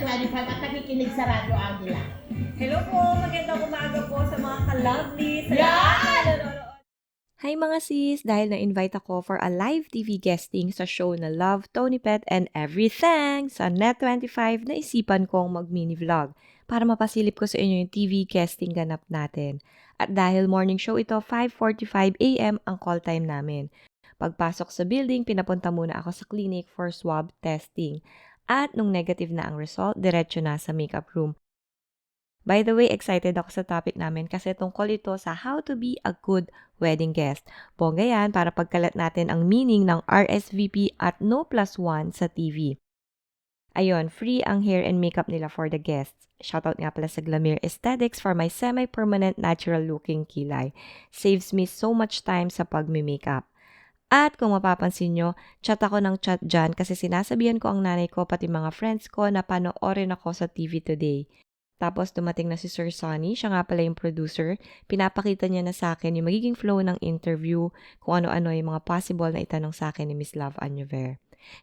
25 at nakikinig sa Radyo Agila. Hello po, magandang umaga po sa mga ka-lovely. Sa nanonood. Hi mga sis! Dahil na-invite ako for a live TV guesting sa show na Love, Tony Pet, and Everything sa Net25 na isipan kong mag-mini vlog para mapasilip ko sa inyo yung TV guesting ganap natin. At dahil morning show ito, 5.45am ang call time namin. Pagpasok sa building, pinapunta muna ako sa clinic for swab testing. At nung negative na ang result, diretso na sa makeup room. By the way, excited ako sa topic namin kasi tungkol ito sa how to be a good wedding guest. Bongga yan para pagkalat natin ang meaning ng RSVP at no plus one sa TV. Ayun, free ang hair and makeup nila for the guests. Shoutout nga pala sa Glamir Aesthetics for my semi-permanent natural looking kilay. Saves me so much time sa pagmi-makeup. At kung mapapansin nyo, chat ako ng chat dyan kasi sinasabihan ko ang nanay ko pati mga friends ko na panoorin ako sa TV today. Tapos dumating na si Sir Sonny, siya nga pala yung producer. Pinapakita niya na sa akin yung magiging flow ng interview, kung ano-ano yung mga possible na itanong sa akin ni Miss Love Anyover.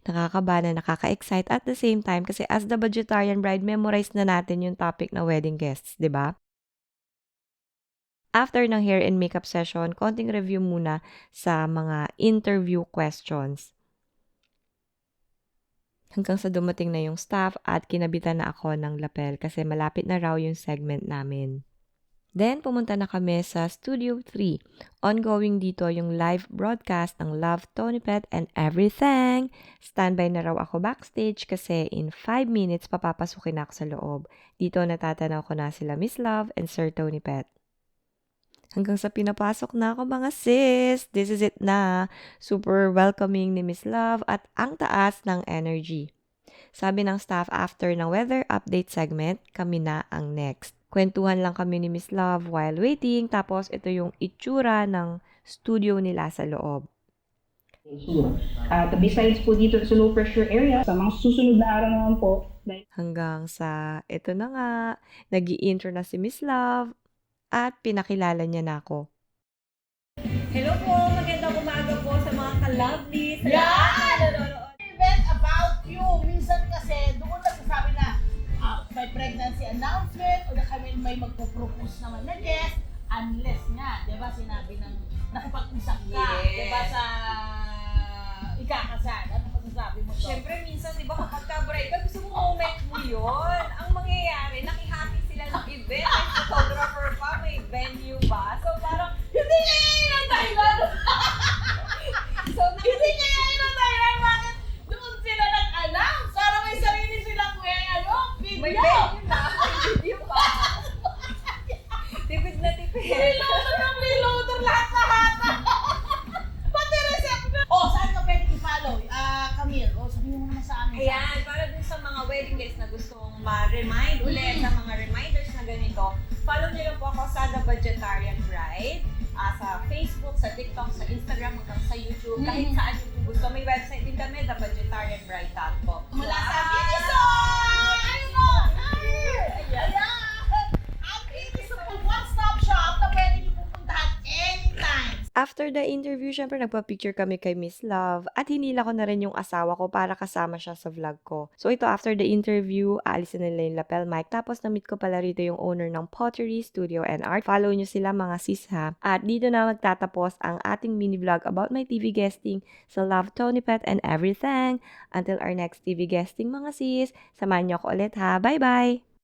Nakakabana, nakaka-excite at the same time kasi as the vegetarian bride, memorize na natin yung topic na wedding guests, di ba? After ng hair and makeup session, konting review muna sa mga interview questions hanggang sa dumating na yung staff at kinabitan na ako ng lapel kasi malapit na raw yung segment namin. Then, pumunta na kami sa Studio 3. Ongoing dito yung live broadcast ng Love, Tony Pet, and Everything. Standby na raw ako backstage kasi in 5 minutes papapasukin na ako sa loob. Dito natatanaw ko na sila Miss Love and Sir Tony Pet. Hanggang sa pinapasok na ako mga sis. This is it na. Super welcoming ni Miss Love at ang taas ng energy. Sabi ng staff after ng weather update segment, kami na ang next. Kwentuhan lang kami ni Miss Love while waiting, tapos ito yung itsura ng studio nila sa loob. At besides po dito sa low pressure area, sa mga susunod na araw naman po, Hanggang sa ito na nga, nag intro na si Miss Love at pinakilala niya na ako. Hello po, magandang umaga po sa mga ka-lovely. Sa Yan! Event about you. Minsan kasi doon nagsasabi na ah, may pregnancy announcement o na kami may magpo-propose naman na guest unless nga, di ba, sinabi ng nakipag-usap ka, Yes. di ba, sa ikakasal. Ano masasabi mo doon? Siyempre, minsan, di ba, kapag ka-bride ka, gusto mo moment mo yun. Tipid na tipid. Reloader ng reloader lahat-lahat. Pati reception. Oh, saan ka pwede i-follow? Ah, Camille. Oh, sabihin mo naman sa amin. Ayan, para dun sa mga wedding guests na gustong ma-remind ulit sa mga reminders na ganito, follow niyo lang po ako sa The Vegetarian Bride. ah, sa Facebook, sa TikTok, sa Instagram, hanggang sa YouTube, kahit Mhm. saan niyo po gusto. May website din kami, thevegetarianbride.com. Mula sa Pinison! Ayun mo! Ayan! Ang Pinison po, one-stop shop na pwede niyo pupuntahan anytime. After the interview, syempre nagpa-picture kami kay Miss Love at hinila ko na rin yung asawa ko para kasama siya sa vlog ko. So ito, after the interview, aalisin nila yung lapel mic. Tapos na-meet ko pala rito yung owner ng Pottery Studio and Art. Follow nyo sila mga sis ha. At dito na magtatapos ang ating mini vlog about my TV guesting sa Love, Tony Pet, and everything. Until our next TV guesting mga sis, samahan nyo ako ulit ha. Bye-bye!